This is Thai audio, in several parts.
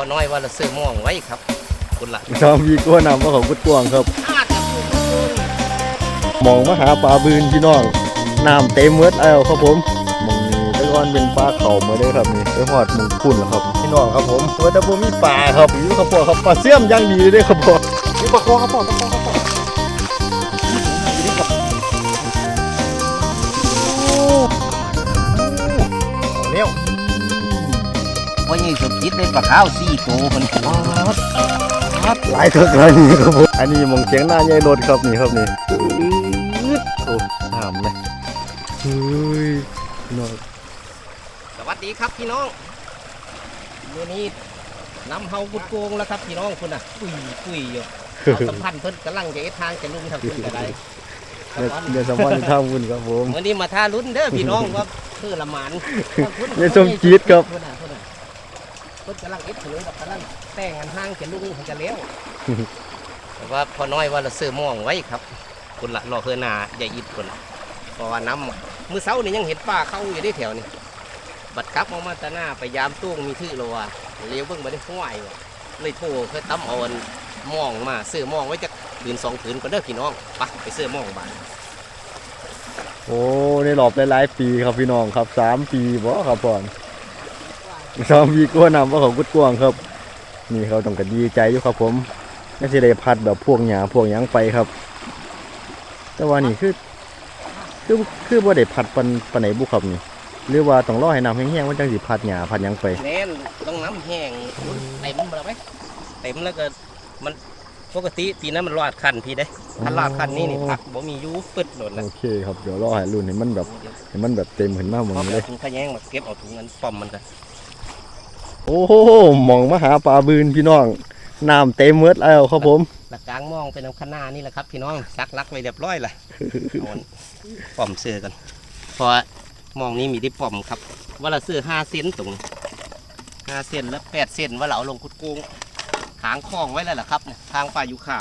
พอน้อยว่าเราซื้อม่วงไว้ครับคุณละชอบมีกัวนำว่าของกุดกวางครับอาจจะถูกทุกคนมองมาหาปลาบืนพี่น้องน้ำเต็มเมือดแล้วครับผมมองนี้แตะกอนเป็นปลาเขาเมื่อได้ครับนี่ไปหอดหมุงคุณแล้วครับพี่น้องครับผมเมื่อตะบูมีปลาครับอยู่ครับพ่อครับปลาเสี่ยมย่างดีเลยเด้อครับพ่อนี่ปลาคอครับพ่อปลาคอครับพ่อ ว่ายี่สุดจิตเลยปลาข้าวสี่ตัวคนครับหลายนนี่ครับผมอันนี้มองเสียงหน้าใหญ่รถครับนี่ครับนี่โอ้ห้ามเลยเฮ้ยน้องสวัสดีครับพี่น้องมื่อนี้นำเฮากุดโกงแล้วครับพี่น้องคุณอะคุยคุยอยู่เอาสัมพันธ์เพิ่นกำลังจะเอ็ดทางจะลุ่มทางคุณกระไดเดี๋ยวสมอนท่าวุ่นครับผมมื่อนี้มาท่าลุ้นเด้อพี่น้องว่าคือละหมานเนี่ยสมจี๊ดครับ เพิ่นน่ะเพิ่นน่ะเพิ่นกำลังเอ็ดถึงแบบกำลังแต่งกันห้างจะลุ่มจะเลี้ยวแต่ว่าพอน้อยว่าเราซื้อม่วงไว้ครับคุณละรอเฮือหนาอย่าอิดคนละเพราะว่าน้ำมือเช้านี่ยังเห็นป้าเข้าอยู่ได้แถวนี้บัดกลับออกมาแตาหน้าไปยามตู้งมีทื่อโลว่ะเลี้ยวเบิ่งมาได้ห้วยว่ะเลยโทรเคยตั้มเอาอันม่องมาซื้อม่องไว้จะผืนสองผืนก็เด้อพี่น้องไปไปซื้อม่องบานโอ้ในรอบหลายๆปีครับพี่น้องครับสามปีบ่ครับพ่อน สามปีก็นำว่าของกุดกวางครับ นี่เขาต้องกันดีใจอยู่ครับ ผมน่าจะได้พัดแบบพวกหยาพวกหยังไปครับ แต่ว่านี่คือ คือคือบ่ได้พัดปันปันไหนบุครับนี่หรือว่าต้องรอให้น้ำแห้งๆมันจังสิพัดหยาพัดหยังไปแน่นต้องน้ำแห้งเต็มมาแล้วไหมเต็มแล้วก็มันปกติปีนั้นมันลาดคันพี่เด้ถ้าลาดคันนี้นี่ผักบ่มีอยูฟึดหล่นนะโอเคครับเดี๋ยวรอให้รุ่นให้มันแบบให้มันแบบเต็มขึ้นมาหมดพอเลเอายถุงขะแยงมาเก็บเอาถุงนั้นป้อมมันกัน โอ้โหมองมาหาปลาบืนพี่น้องน้ำเต็มเมือดแล้วครับผมหลักกลางมองเป็นน้ำขางหนานี่แหละครับ พี่น้องซักลักไว้เรียบร้อยละเอาอันป้อมเสื้อกันเพราะว่ามองนี้มีที่ป้อมครับ ว่าเราซื้อห้าเซนตรงนี้ห้าเซนแล้วแปดเซนว่าเราเอาลงคุดโกงหางคล้องไว้แล้วล่ะครับเนี่ยทางป่ายุคา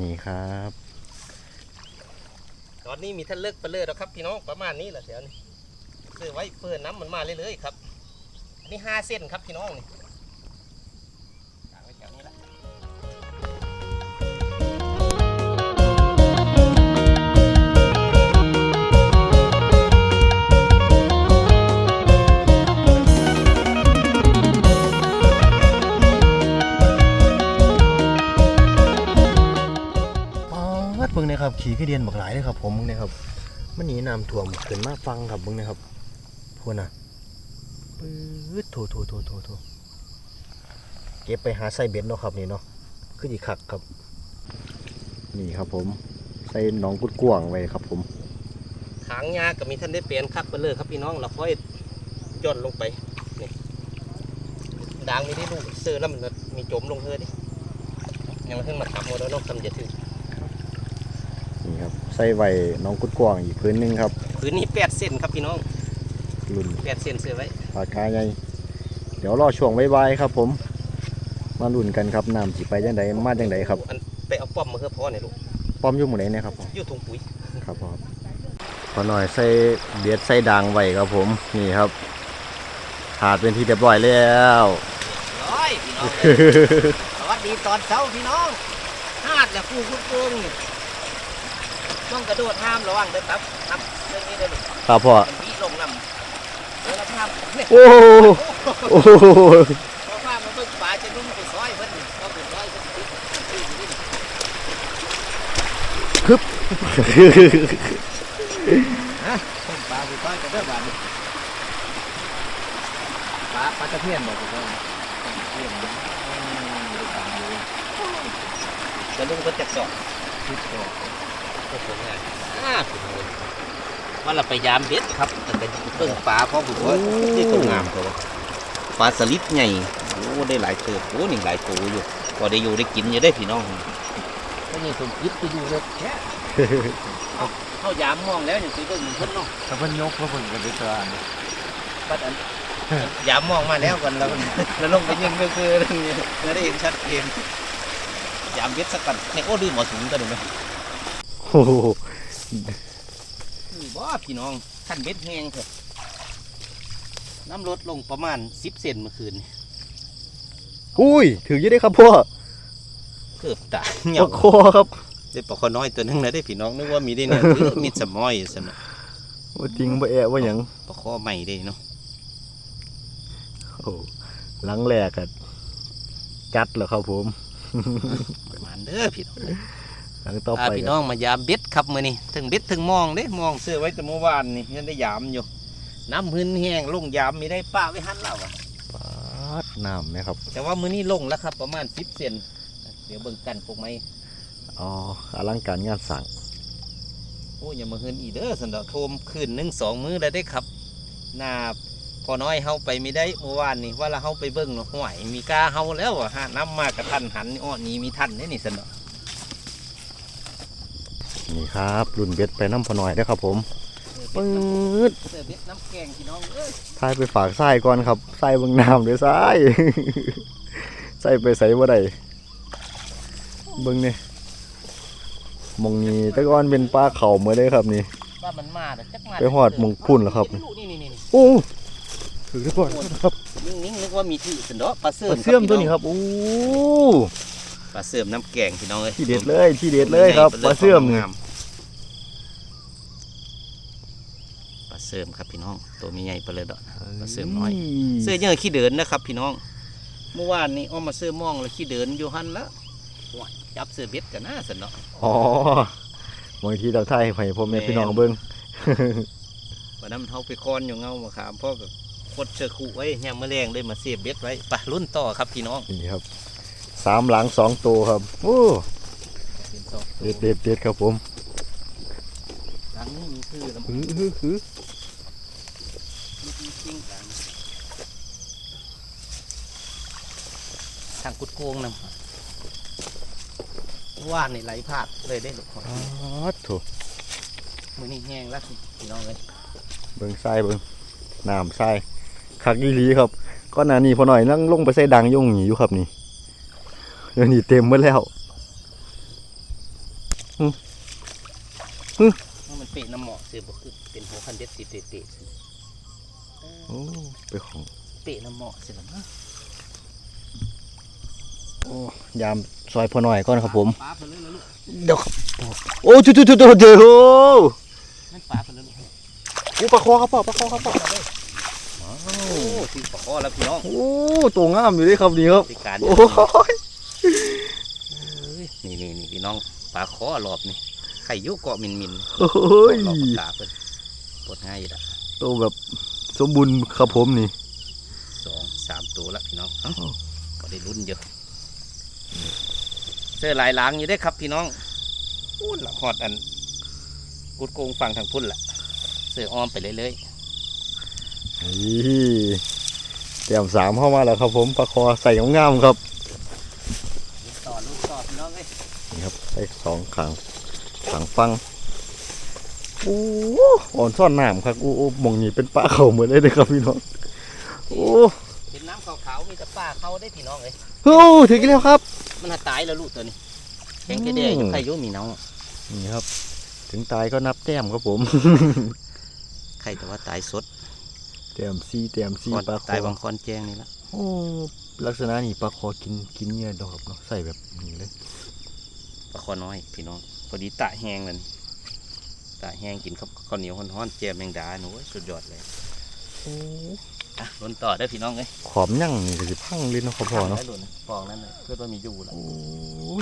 นี่ครับ ตอนนี้มีท่านเลิกไปเลยแล้วครับพี่น้องประมาณนี้แหละแถวนี้ ซื้อไว้เพื่อน้ำมันมาเรื่อยๆครับ อันนี้ห้าเส้นครับพี่น้องนี่กางไว้แถวนี้ละอ๋อวัดเบิ่งเนะครับ ขี่ขึ้เดียนบักหลายเลยครับผมมึงเนี่ยครับมันหนีน้ำท่วมขึ้นมาฟังครับมึงเนี่ยครับ พวกน่ะปื๊ดโถโถโถโถโถเก็บไปหาใส่เบ็ดเนาะครับนี่เนาะคืออีคักครับ นี่ครับผมใส่หนองกุดกวางไว้ครับ ผมหางยาก็มีท่านได้เปลี่ยนคักไปเลยครับพี่น้องเราค่อยย่นลงไปนี่ด่างมีได้ลูกเสื้อแล้วมันมีจมลงเธอดิยังเพิ่งมาขับหมดแล้วเน้องทำจะถือนี่ครับใส่ไว้หนองกุดกวางอีกพื้นหนึงครับ พื้นนี้แปดเส้นครับพี่น้อง รุ่นแปดเส้นเสื้อไว้ปากกาใหญ่เดี๋ยวรอช่วงบายๆครับ ผม มาลุ้นกันครับน้ำสิไปจังใดมาจังใดครับอันไปเอาป้อมมาเพื่อพ่อเนี่ยลูกป้อมอยู่หมู่ไหนเนี่ยครับผมอยู่ถุงปุ๋ยครับผมพอหน่อยใส่เบียดใส่ด่างไว้ครับผมนี่ครับถาดเป็นที่เรียบร้อยแล้วร้อยพี่น้องสวัสดีตอนเช้าพี่น้องหาดและผู้คุ้นโกงนี่ต้องกระโดดห้ามระวังเด้อครับทำเรื่องนี้เด้อลูกครับพ่อ มันวิลงน้ำเดี๋ยวเราพาเนี่ยโอ้โหโอ้โหเราพามาเบิ่งป่าจะนุ่มไปซอยเพิ่นนี่ก็เป็นซอยเพิ่นติดติดอยู่นี่ต้มปลาไปซอยกันเด้อบาดนี้ปลาปลาตะเพียนบอกผมว่าตะเพียนนะอืมดูตามดูจะลุงก็จะสอบทุกสอบก็ผลงานอ่าผลงาน ว่าเราไปยามเบ็ดครับแต่เป็นเบิ่งปลาเพราะผมว่านี่ก็งามตัวปลาสลิดไงโอ้ได้หลายตัวโอ้นี่หลายตัวอยู่พอได้อยู่ได้กินอยู่ได้พี่น้องก็นี่ผมคิดไปดูเลยแค่เข้ายามมองแล้วอย่างที่เบิ่งเพิ่นเนาะถ้าเพิ่นยกก็เพิ่นก็ได้ตัวอันบัดอันยามมองมาแล้วกันแล้วมันแล้วลงไปยิงก็คือเรื่องนี้แล้วได้เห็นชัดเจนยามเบ็ดสักกันในโอ้ดื่มหมอสูงกันเลยไหมโอ้ โหนี่บ่พี่น้องขั้นเบ็ดแห้งเถอะน้ำลดลงประมาณสิบเซนเมื่อคืนนี่อุ้ยถืออยี่ได้ครับพ่อเกือบตายปเหี่ยวลาคอครับได้ปลาคอน้อยตัวหนึงนะได้พี่น้องนึกว่ามีได้เนี่ยคือมีสมอยสนะว่าจริงบ่แอะว่าหยังปลาคอใหม่ได้เนาะโอ้หลังแรกอะจัดแล้วครับผม ประมาณเด้อพี่น้อง หลังต่ออ่าไปพี่ก็น้องมายามเบ็ดครับมื้อนี้ถึงเบ็ดถึงมองเด้มองเสื้อไว้แต่เมื่อวานนี่ยังได้ยามอยู่ น้ำหืนแห้งลงยามมีได้ป้าไว้หันเราอะปาดน้ำนะครับ แต่ว่ามื้อนี้ลงแล้วครับ ประมาณสิบเซนเดี๋ยวเบิ่งกันพวกไม้อ๋ออลังการงานสั่งโอ้ยอย่ามาหืนอีเด้อสันดอกโทมคืนหนึ่งสองมื้อแล้วได้ครับหน้าพอน้อยเฮาไปไม่ได้เมื่อวานนี่ว่าเราเฮาไปเบิ่งเนาะห่วยมีกาเฮาแล้วอะฮะน้ำมากระทันหันอ้อนี้มีทันได้นี่สันดอก นี่ครับรุ่นเบ็ดไปน้ำพอหน่อยได้อครับผมปื๊ดเสื้อเบ็ดน้ำแกงพี่น้องเอ้ยทายไปฝากไส้ก่อนครับไส้เบิ่งน้ำเด้อไส้ไส้ไปใส่บ่ได้เบิ่งนี่หมองนี้แต่ก่อนเป็นปลาเข่าเมื่อได้ครับนี่ว่ามันมาแต่จักมาไปฮอดหม้องพุ่นแล้วครับนี่นี่นี่โอ้ถือได้ก่อนครับนิ่งๆนึกว่ามีที่สันดอกปลาเสื่ปอลามเสื่อมตัวนี้ครับโอ้ป ลาเสื่อมน้ำแกงพี่น้องเอ้ยที่เด็ดเลยที่เด็ดเลยครับปลาเสื่อมนี่งามปลาเสื่อมครับพี่น้อง ตัวมีใหญ่ไปเลยดอกปลาเสื่อมน้อยเสื้อเยอะขี้เดินนะครับ พี่น้อง เมื่อวานนี้เอามาเสื้อมองแล้วขี้เดินอยู่หันละโอ้ยจับเสื้อเบ็ดกันนะสันเนาะอ๋อบางทีเราไทยให้พ่อแม่พี่น้องเบิ่งวันนั้นมันเฮาไปคอนอยู่เงามาขามพ่อกับคดเชือกขู่ไว้ยามแมลงเลยมาเสียบเบ็ดไว้ไปะรุ่นต่อครับพี่น้องนี่ครับ สามหลังสองตัวครับ โอ้เป็นสองเด็ดเด็ดเด็ดครับผมหลังนี้มีคือลำหือหือหือมีจริงๆกันทางกุดโกงนำว่านในไหลพลาดเลยได้หลุดอ๋อโถูมือนี้แห้งแล้วพี่น้องเลยเบิ่งทรายเบิ่งน้ำทรายคักอีหลีครับก้อนหน้านี้พอหน่อยนั่งลงไปใส่ดังยุ่งหนีอยู่ครับนี่ เดี๋ยวนี้เต็มหมดแล้วว่ามันเปะน้ำเหมาะเสือบ่คือเป็นหัวคันเด็ดติดเตะเตะโอ้ไปของเปะน้ำเหมาะเสือนะโอ้ยามซอยพอหน่อยก่อนครับผมปลาไปเลยนะลูกเดี๋ยวครับโอ้จุดจุดจุดจุดเดี๋ยวโอ้นั่นปลาไปเลยลูกโอ้ปลาคอครับพ่อปลาคอครับพ่อโอ้ที่ปลาคอแล้วพี่น้องโอ้ตัวงามอยู่เลยครับนี่ครับที่การโอ้ย นี่นี่นี่พี่น้องปลาคอรอบนี่ไข่อยุเกาะมินมินโอ้ๆยรอบปากกาเพิ่นปลดง่ายอยู่ละตัวแบบสมบูรณ์ครับผมนี่สองสามตัวละพี่น้องเอ้าก็ได้รุ่นเยอะเสื้อลายล้างอยู่ได้อครับพี่น้องอู้หลังหอดอันกุดโกงฟังทางพุ่นละเสื้ออ้อมไปเรื่อยนี่เตรียมสามเข้ามาแล้วครับผมปลาคอใส่งามๆครับ ๆลูกต่อลูกต่อพี่น้องเอ้ย นี่ครับใส่สองขางขางฟังโอ้อ่อนซ่อนน้ำครับโอ้โอ้หมองนี้เป็นปลาเขาเหมือนเลยเลยครับพี่น้องโอ้เป็นน้ำขาวๆมีแต่ป้าเขาได้พี่น้องเอ้ยโหถึงแล้วครับ มันหาตายแล้วลูกตัวนี้แข็งแค่เดียวอืมใครอยุ่มีเนานี่ครับ ถึงตายก็นับแต้มครับผมใครแต่ว่าตายสดแต้มซีแต้มซีก่อนปลาคตายอบางคอนแจ้งนี่ละโอ้ลักษณะนี่ปลาคอกินกินเนี่ยดอกครับเนาะใส่แบบนี้เลย ปลาคอน้อยพี่น้องพอดีตะแห้งเลยนี่ตะแห้งกินกับข้าวเหนียวฮ้อนๆแจมแมงดาหนูสุดยอดเลยโอ้อะลุ้นต่อได้อพี่น้องเอ้ยขอมยั่งนี่ก็สิพังเลยเนาะครับพ่อเนาะได้ลุ้นฟองนั้นเลยคิดว่ามีอยู่แล้วโอ้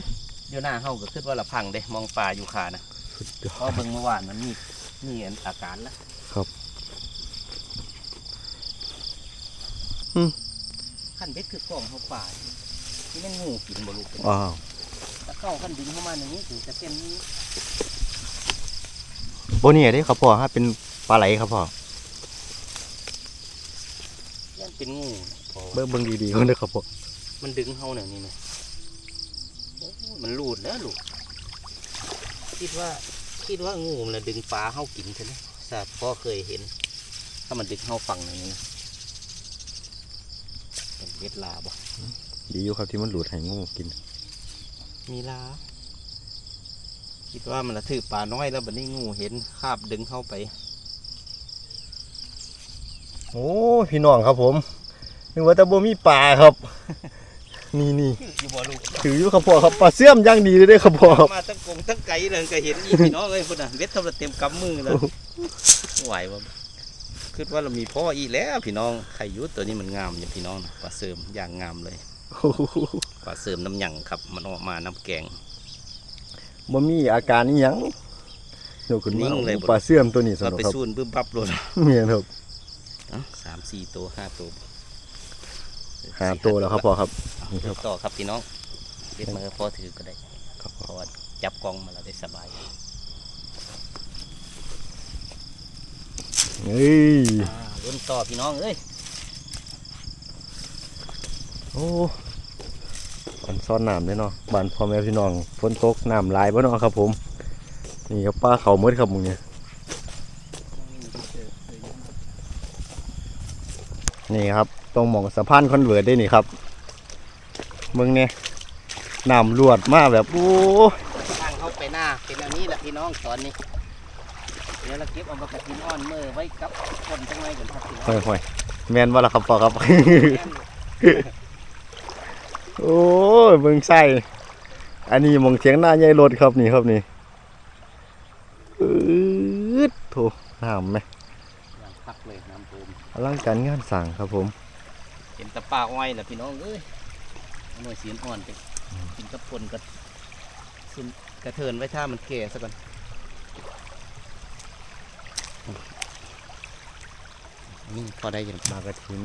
ยเดี๋ยวหน้าเฮาก็คิดว่าละพังเด้มองปลาอยู่ขานะสุดยอเพราะดเบิ่งเมื่อวานมันมีมีอันอาการแล้วครับขั้นเบ็ดคือกล่องเขาป่าที่มันงูกินบ่ลูกเป็นว้าวถ้า เข้าขั้นดึงเข้ามาอย่างนี้ถึงจะเส้นนี้โบนี่ได้ครับพ่อฮะเป็นปลาไหลครับพ่อยันเป็นงูพอเบิ่งเบิ่งดีๆก่อนเด้อครับพ่อมันดึงเฮาเนี่ยนี่ไหมโอ้มันรูดแล้วลูกคิดว่าคิดว่างูมันน่ะดึงปลาเฮากินใช่ไหมทราบพ่อเคยเห็น ถ้ามันดึงเฮาฟังอย่างนี้นะเป็นเวทลาบ่ดีอยู่ครับที่มันหลุดให้งูกิน มีลาคิดว่ามันละถือปลาน้อยแล้วบัดนี้งูเห็นคาบดึงเข้าไป โอ้พี่น้องครับผมนึกว่าแต่บ่มีปลาครับ นี่นี่อยู่บ่ลูกถืออยู่ครับพ่อครับปลาเสื่อมอย่างดีเลยเด้อครับพ่อครับมาตั้งกงตั้งไก่เลยก็เห็นอีพี่น้องเอ้ยพุ่นน่ะเบ็ดทำละเต็มกำมือแล้วไหวบ่คิดว่าเรามีพ่ออีแล้วพี่น้องไข่ยุตัวนี้มันงามอย่างพี่น้องปลาเสริมอย่างงามเลยโอ้โห ปลาเสริมน้ำหยังครับ มันออกมาน้ำแกงบ่มีอาการนี่ยังเดี๋ยวคุณนิ่งเลยบ่ปลาเสื่อมตัวนี้สเรานุกไปครับซูนบึ้มปั๊บเลยเมียนครับเอ้าสามสี่ตัวห้าตัวหาตัวแล้วครับพ่อครับนี่ครับต่อครับพี่น้องเบ็ดมาพ่อถือก็ได้ครับเพราะว่าจับกล้องมาแล้วได้สบายเฮ้ยอ่าลุ้นต่อพี่น้องเอ้ย โอ้อันซ่อนน้ำเลยเนาะบ้านพ่อแม่พี่น้องฝนตกน้ำหลายบ่เนาะครับ ผม นี่ครับปลาเขาหมืดครับมึงเนี่ยนี่ครับตรงหมองสะพานคอนเวิร์ตได้นี่ครับมึงเนี่ยน้ำรวดมาแบบโอ้ทางเข้าไปหน้าเป็นอันนี้แหละพี่น้องตอนนี้เดี๋ยวเราเก็บเอามากระทินอ่อนเมื่อไว้กับคนจังไรกันครับพี่น้องห่วยห่วยแมนว่าละครับพ่อครับ โอ้ยเบิ่งไส้อันนี้หมองเถียงหน้าใหญ่รถครับนี่ครับนี่อืดโถน้ำไหมอย่างพักเลยน้ำปูมอลังการงานสั่งครับผม เห็นแตะปลาอ้อยแหละพี่น้องเอ้ยเอาหน่วยสีอ่อนไปกินกับปนกับซุนกระเทินไว้ถ้ามันแก่ซะก่อนนี่พอได้อยังมากระถิน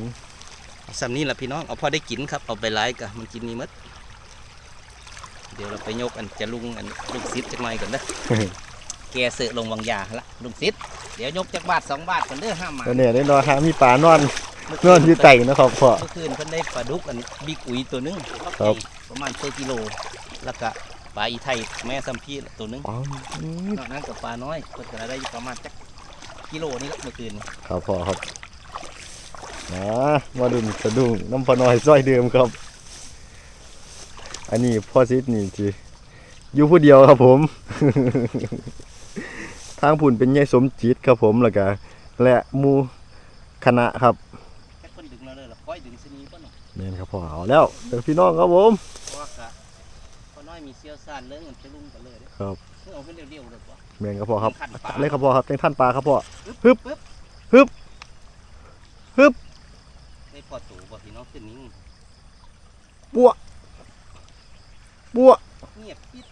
เอาซ้ำนี่แหละพี่น้องเอาพอได้กินครับเอาไปไล่กะมันกินนี่หมดเดี๋ยวเราไปยกอันจะลุงอันลุงซิดจักหน่อยก่อนเด้อแกเสือลงวังยาละลุงซิดเดี๋ยวยกจากบาทสองบาทก่อนเด้อห้ามมาก็เนี่ยได้นอนหามีปลานอนนอนอยู่ไต่นะครับพ่อเมื่อคืนเพิ่นได้ปลาดุกอันบิ๊กอุ๋ยตัวหนึงครับประมาณ4กิโลแล้วก็ปลาอีไทยแม่ซัมพีตัวหนึงอ๋อนอกนั้นกับปลาน้อยเพิ่นก็ได้ประมาณจักกิโลนี่ละเมื่อคืนครับพ่อครับ นะมาดุนสะดุ้งน้ำพอน้อยซอยเดิมครับ อันนี้พ่อซิดนี่ทีอยู่ผู้เดียวครับผม ทางผุ่นเป็นยายสมจิตครับผมแล้วก็และหมูคณะครับแค่เพิ่นดึงเราเลยละค่อยดึงสนีเพิ่นน่ะเมนครับพ่อเอาแล้วเดี๋ยวพี่น้องครับผมเพราะว่ากะพอน้อยมีเซี่ยวซ่านเรื่องมันจะลุงกันเลยเด้อครับเพิ่นเอาขึ้นเร็วๆเลยกว่าเมนครับพ่อครับขันปลาจัดเลยครับพ่อครับแตงท่านปลาครับพ่อปึ๊บฮึปึ๊บบฮึบได้พ อตูบ่พี่น้องขึ้นนิ่งบัวบัวเงียบปิด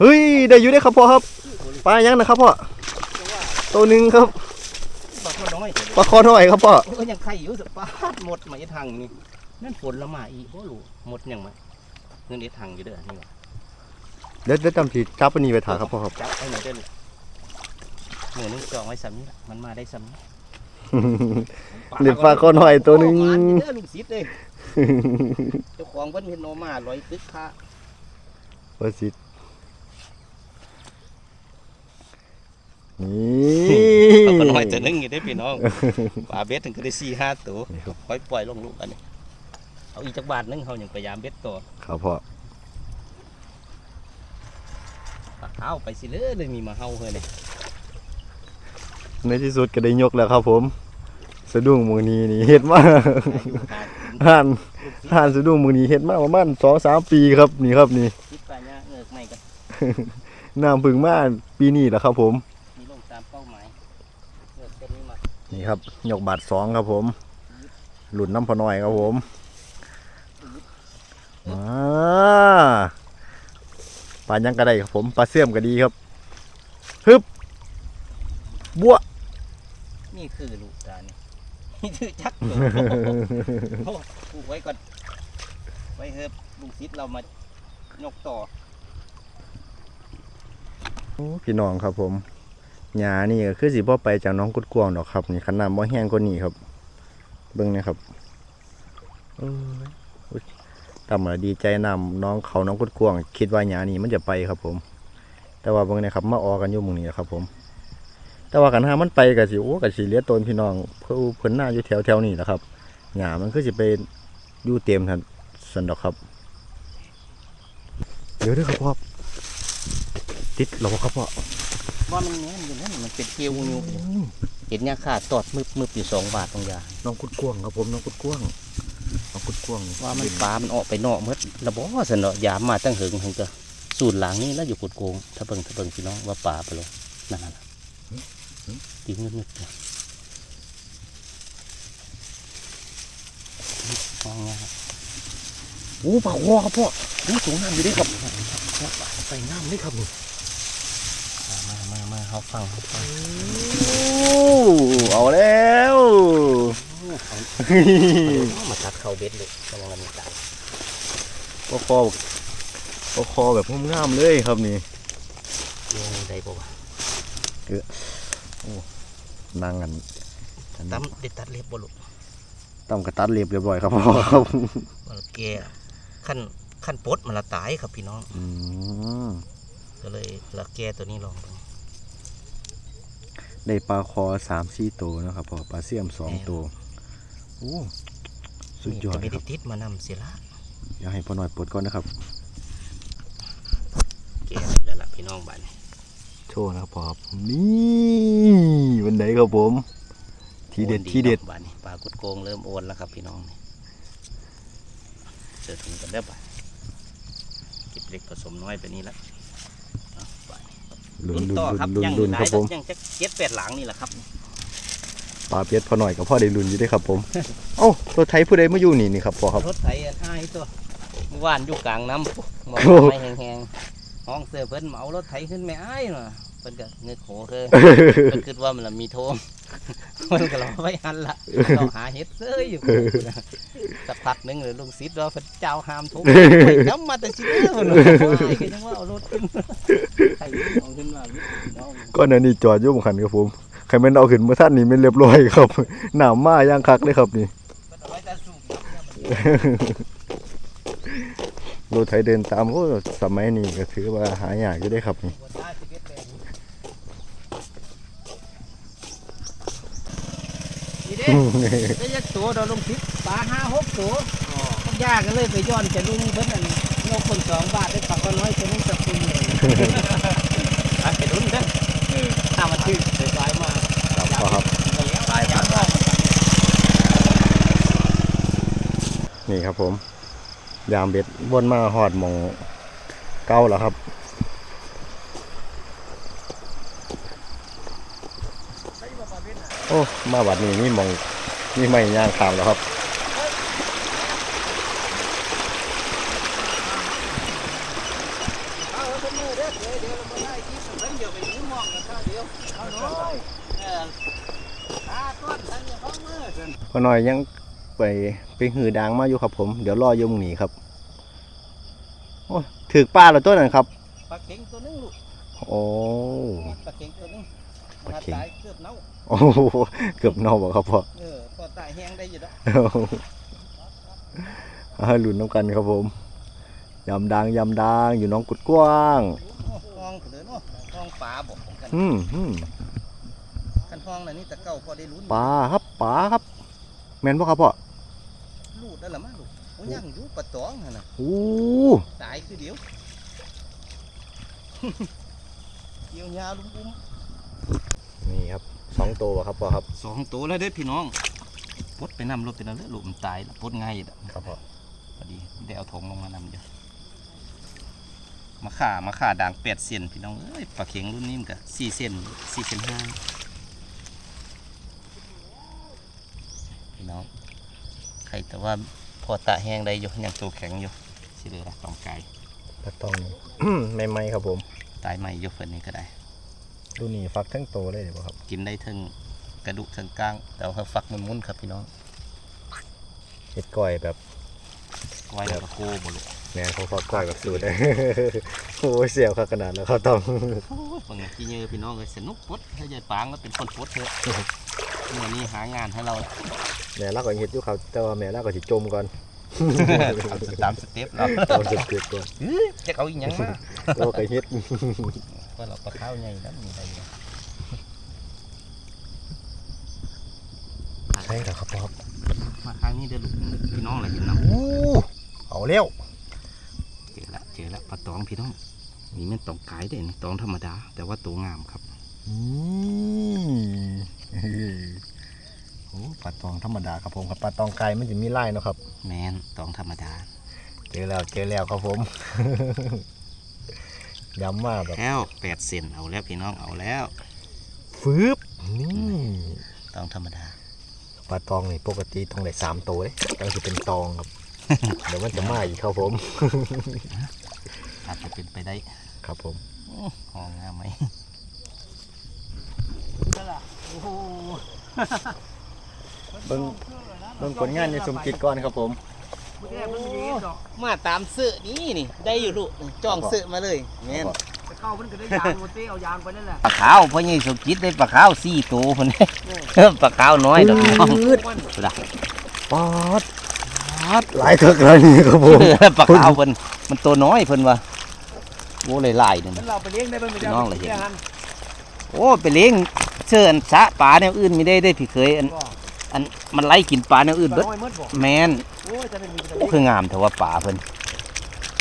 เฮ้ยได้อยู่ได้อครับพ่อครับชื่อบ่รู้ปลายังนะครับพ่อแต่ว่าตัวหนึ่งครับบักมันน้อยปลาคอน้อยครับพ่อโอ้ยยังไข่อยู่สปาดหมดมาอีทางนี่นั่นฝนละมาอีบ่รู้หมดยังมาเงินอีทางอยู่เด้อนี่ว่ะเดี๋ยวเดี๋ยวจำทีจับอันนี้ไปถ่ายครับพ่อครับจับไว้หน่อยเด้อลูกมือนึงจองไว้ซ้ำนี่ล่ะมันมาได้ซ้ำ นี่เล่นปลาคอน้อยตัวหนึ่ง โอ้หวานอยู่เด้อลูกศิษย์เด้เจ้าของเพิ่นเห็นโนมาลอยตึกค่าปลาสินี่ปลาคอน้อยตัวหนึงอยู่ได้อพี่น้องปลาเบ็ดถึงก็ได้สี่ห้าตัวนี่ครับค่อยปล่อยลงลูกอันนี้เอาอีกจักบาทหนึงเขายังพยายามเบ็ดต่อครับพ่อปลาเท้าไปสิเลยเลยมีมาเฮาเฮ้ยเลย ในที่สุดก็ได้ยกแล้วครับผม สะดุ้งมือนี้นี่เฮ็ดมาอายุหากินห่านลูกศิษย์ห่านสะดุ้งมือนี้เฮ็ดมาประมาณสองสามปีครับนี่ครับนี่คิดปลาเนี่ยเงือกไม่กันน้ำพึ่งมาปีนี้แหละครับ ผมมีลงตามเป้าหมายเงือกตัวนี้มานี่ครับยกบาทสองครับผม หลุดน้ำพอน้อยครับผมมาปลายังก็ได้ครับผมปลาเสื่อมก็ดีครับฮึบบัว นี่คือลูกตานี่นี่คือจักตัวโอ้ปลูกไว้ก่อน ไว้เถอะลูกศิษย์เรามายกต่อโอ้พี่น้องครับผมหญ้านี่ก็คือสิบ่ไปจากน้องกุดกวางดอกครับ นี่ขนาดบ่แห้งกว่านี้ครับ เบิ่งนะครับเอ้ยอุ๊ยตำมาดีใจนำน้องเขาน้องกุดกวาง คิดว่าหญ้านี่มันจะไปครับผม แต่ว่าเบิ่งนะครับมาออกันอยู่หมื้นี้ครับผม แต่ว่ากันหามันไปก็สิโอ้ก็สิเหลียตนพี่น้องเพิ่นเพิ่นหน้าอยู่แถวแถวๆนี้แหละครับหญ้ามันคือสิไปอยู่เต็มทันสันดอกครับ เดี๋ยวเด้อครับพ่อติดแล้วบ่ครับพ่อว่ามันเนี้ยมันอยู่นั่นมันเป็นเกลียวงูเห็นยาค่าตอดมึบมึบอยู่สองบาทตรงยาน้องกุดกวางครับผมน้องกุดกวางน้องกุดกวางว่ามันปลามันออกไปนอกหมดระบอสนเนาะยามมาตั้งหึงหึงก็สูตรหลังนี่แล้วอยู่กุดโกงถ้าเบิ่งถ้าเบิ่งพี่น้องว่าปลาไปลงนั่นน่ะ ตีเงึดเงึดเลยมองงาโอ้ปลาคอครับพ่อโอ้สูงน้ำอยู่ด้วยครับใส่น้ำนี่ครับนี่มามามาเขาฟังเขาฟังโอ้เอาแล้วมาตัดเข่าเบ็ดเลยกำลังมันตายปลาคอปลาคอแบบงามๆเลยครับนี่เลี้ยงได้ปะวะ นั่งกันตั้มได้ตัดเล็บบ่ลูกต้มกระตัดเรียบเรียบร้อยครับพ่อครับมันแก่ขั้นขั้นปดมันละตายครับพี่น้องอืมก็เลยละแก่ตัวนี้ลองดูได้ปลาคอสามสี่ตัวนะครับพ่อปลาเสี่ยมสองตัวโอ้สุดยอดจะเลไม่ยคได้รับติดมานำเสียละอยากให้พ่อหน่อยปลดก่อนนะครับแก่เลยแล้วล่ะพี่น้องบ้านนี้ โชว์นะครับพ่อครับนี่วันไหนครับผม ทีเด็ดโอนทีเด็ดนาะบ้านนี้ปลากุดโกงเริ่มโอนแล้วครับพี่น้องนี่เจอถุงกันได้อบ่าเก็บเล็กผสมน้อยไปนี้ละเอาไปลุ้ลุ้นนลุ้นต่อครับลุ้นยังลุ้นหคลารัยบผมยังจะเจ็ดแปดหลังนี่แหละครับปลาเปียดพ่อหน่อยกับพ่อได้ลุ้นอยู่ด้วยครับผมเอ้ารถไถผู้ใดมาอยู่นี่นี่ครับพ่อครับรถไถอันอ้ายตัวเมื่อวานอยู่กลางน้ำปุ๊บมองโอ้ไม่แห้งๆ ห้องเสือเพิ่นเหมารถไถขึ้นไม่อ้ายเนาะเพิ่นก็เงือกโหเคยเพิ่นคิดว่ามันละมีโทมเพิ่นก็รอไว้หันละเราหาเห็ดเซ้ยอยู่สักพักหนึงเลยลุงซิดว่าเพิ่นเจ้าหามทุกไปน้ำมาแต่ชิ้นเดียวเนาะว้ายคือจังว่าเอารถขึ้นไถเอาขึ้นมาวิทย์พี่น้องก็นั่นนี่จอดอยู่บนขันครับผมใครแม่นเอาขึ้นมาท่านนี่ไม่นเรียบร้อยครับหนามมาย่างคักเลยครับนี่ เพิ่นเอาไว้แต่สูบน้ำเนี่ยมันรถไถเดินตามโอ้สมัยนี้ก็ถือว่าหายากอยู่ได้ครับนี่บ่ตายสิเก็ดแบงนี่เด้ได้ยักตัวเราลงทิศปลาห้าหกตัวก็ยากกันเลยไปย้อนจะลุงเพิ่นอันงกคนสองบาทได้ปลาก็น้อยจะนุ่งสักคนเลยปลาไปลุ้นเด้อถ้ามันถึงไปปลายมาครับพ่อครับปลายมานี่ครับผม ยางเบ็ดวนมาหอดมองเก้าแล้วครับโอ้มาบัดนี้นี่มองนี่ไม่ย่างขามแล้วครับพอน้อยยังไป ไปหือดางมาอยู่ครับ ผม เดี๋ยวรออยมงหนีครับ โอ้ถือป้าเราต้นนั้นครับปลาเข็งตัวนึงลูกโอ้ปลาเข็งตัวนึงปลาเข็งตายเกือบเน่าโอ้โหเกือบเนอกบ่ครับพ่อเออพอตายแห้งได้อยู่แล้วให้ลุ้นน้ำกันครับผมยำดังยำดังอยู่น้องกุดกว้างห้องเถอะเนาะห้องปลาบอกกันอืมอืมกันห้องน่ะนี่แต่เก่าพอได้ลุ้นปลาครับปลาครับแม่นปะครับพ่อ ลูดได้ละมั้งลูกโอ้ยังอยู่ปลาตองหั่นน่ะโอ้ตายคือเดียวเกี่ยวยาลุงอุ้มนี่ครับสองตัวครับพ่อครับสองตัวแล้วเด้อพี่น้องปลดไปนำรถไปแล้วเด้อลูกมันตายแล้วปลดง่ายแล้วครับพ่อพอดีได้เอาถงลงมานำเดี๋ยวมาข่ามาข่าด่างแปดเซนพี่น้องเอ้ยปลาเข็งรุ่นนี้มันก็สี่เซนสี่เซนห้าพี่น้อง ใครแต่ว่าพอตะแห้งได้อยู่ยังตัวแข็งอยู่สิเหลือต้องไก่ปลาตอง ไม่ไม่ๆครับผม ตายใหม่อยกเพิ่นนี่ก็ได้ ดูนี่ฟักทั้งโตเลยเดี๋ยวครับ กินได้ทั้งกระดูกทั้งกลาง แต่ว่าฟักมันมุนครับพี่น้องเห็ดก้อยแบบไว้แล้วก็โก้บลุกแนวเขาฟักก้อยแบบสูตรโอ้ยเสียวขขนาดแล้วเขาต้องเบิ่งกี่เยอะพี่น้องเลยสนุกปดให้ยายปางก็เป็นคนปดเถอะเมื่อนี้หางานให้เรา แม่รักก็เห็ดอยู่เขาแต่ว่าแม่รักก็สิจมก่อนตามสเต็ปเราเอาสุดเกิดก่อนจะเอาอีกยังมาเราก็เฮ็ดว่าเราปลาข้าวใหญ่แล้วมีอะไรอยู่ใช่แล้วครับพ่อครับมาครั้งนี้เด้อลูกพี่น้องอะไรเห็นเนาะอู้เอาเร็วเจอละเจอละปลาตองพี่น้องนี่มันตองกายเด่นตองธรรมดา แต่ว่าตัวงามครับนี่เฮ้ยโอ้ ปลาตองธรรมดาครับผมครับปลาตองไก่มันจะมีไล่เนาะครับ แมนต้องธรรมดา เจอแล้วเจอแล้วครับผม ย้ำมากแบบแล้วแปดเซนเอาแล้วพี่น้องเอาแล้วฟืบนี่ต้องธรรมดาปลาตองนี่ปกติต้องได้สามตัวเลยต้องจะเป็นตองครับ เดี๋ยวมันจะมาอีกครับผม อาจจะเป็นไปได้ครับผมห้องงามไหม เบิ่งเบิ่งผลงานในสมกิจก่อนครับผมมาตามเสื้อนี้นี่ได้อยู่ลูกจ้องเสื้อมาเลยแมนไปเข้ามันก็ได้ยางโมเต้เอายางไปนั่นแหละปลาขาวพ่อใหญ่สมจิตได้ปลาขาวสี่ตัวคนนี้ปลาขาวน้อยดอกน้องละปอดปอดหลายเถิกแล้วนี่ครับผมปลาขาวเพิ่นมันตัวน้อยเพิ่นว่าโอ้เลยลายๆนั่นมัน่ะนเราไปเลี้ยงได้เป็นไม่ได้น้องเลยเห็นโอ้ไปเลี้ยงเชิญสะปลาแนวอื่นไม่ได้ได้พี่เคยอันอัน มันไล่กินปลาแนวอื่นเบิเบิดดน้อยมืดบ่แมนโอ้ยจะเป็นมีโอ้คืองามแต่ว่าปลาเพิ่น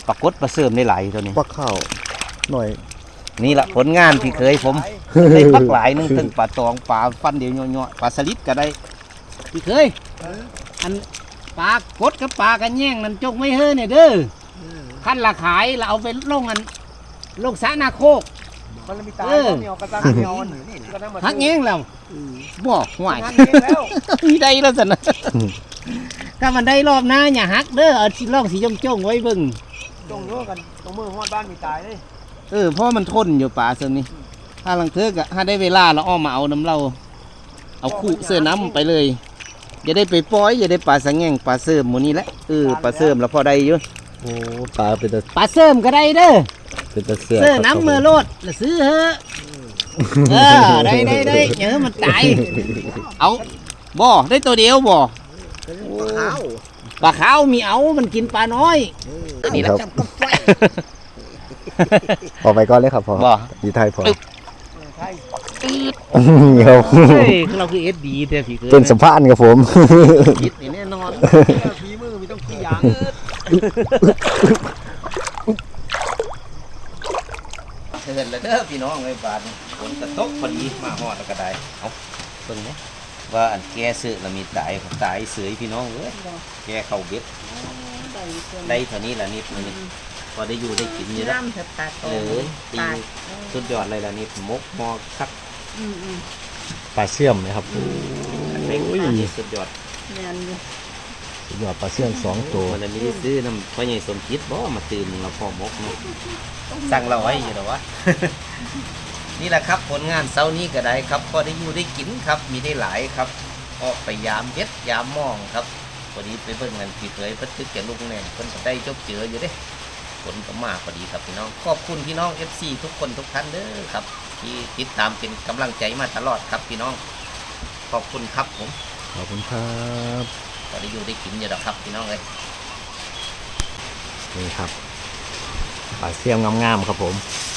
ปรากฏปลาเสริมได้หลายตัวนี้ปักข้าวหน่อย นี่ละผลงานพี่เคยผมได้ปักหลายหนึงทั้งปลาตองปลาฟันเดียวเนาะๆปลาสลิดก็ได้พี่เคยอันปลากดกับปลากันแย่งนั่นจกไม่เฮ้อเนี่ยเด้อขั้นละขายเราเอาไปลงอันลงสระนาโคกมันมีตาเออเหนียวกระตังเหนียวนี่ก็ได้มาหักแย่งแล้ว บอกห่วยหักเองแล้วมีได้แล้วสินะถ้ามันได้รอบหน้าอย่าหักเด้อเอาสิลองสีจงจงๆไว้เบิ่งจงโยกันตรงมือฮอดบ้านมีตายเลยเออเพราะมันทนอยู่ป่าเสริมนี้ถ้าลังเทือกอะถ้าได้เวลาเราอ้อมมาเอาน้ำเราเอาคู่เสื้อน้ำไปเลยอย่าได้ไปปล่อยอย่าได้ปลาสังแงงปลาเสริมหมูนี้แหละเออปลาเสริมแล้วพอได้อยู่โอ้ปลาเป็นตะปลาเสริมก็ได้เด้อเป็นตะเสือเสื้อครับน้ำเมื่อโลดแล้วซื้อเถอะ เออได้ได้ได้อย่าให้มันตายเอาบ่ได้ตัวเดียวบ่ขาวปลาขาวมีเอามันกินปลาน้อยนี่แหละครับพอไปก่อนเลยครับพอบ่ดีไทยพอไทยครับเฮ้ยเราคือเอสดีแต่พี่เคยเป็นสัมภาษณ์ครับผมคิดนี่แน่นอนฝีมือมีต้องขี้ยางเห็นแล้วเด้อพี่น้องไอ้บาท ฝนกระตกพอดีมาฮอดแล้วก็ได้เอาเบิ่งเนาะว่าอันแกซื้อแล้วมีตายตายเสือยพี่น้องเอ้ยแกเข้าเบ็ดได้เท่านี้ละนิดนึงพอได้อยู่ได้กินอยู่แล้วน้ำจะตัดเออตีสุดยอดเลยละนิดมกมอคักอืมอืมปลาเชื่อมนะครับเล็กอันนี้สุดยอดแม่นอยู่สุดยอดปลาเชื่อมสองตัวมันไม่ได้ซื้อน้ำพ่อใหญ่สมคิดบ่มาตื่นเราพอมกเนาะสั่งเราไว้อยู่หรอวะ นี่แหละครับผลงานเช้านี้ก็ได้ครับพอได้อยู่ได้กินครับมีได้หลายครับออกไปยามเฮ็ดยามมองครับพอดีไปเบิ่งกันพี่เคยเพิ่นตึกแกลุงแน่เพิ่นก็ได้จบเจออยู่เด้ผลก็มาพอดีครับพี่น้องขอบคุณพี่น้อง FC ทุกคนทุกท่านเด้อครับ ที่ติดตามเป็นกำลังใจมาตลอดครับพี่น้อง ขอบคุณครับผมขอบคุณครับพอได้อยู่ได้กินอยู่แล้วครับพี่น้องเลยนี่ครับปลาเชื่อมงามๆครับผมค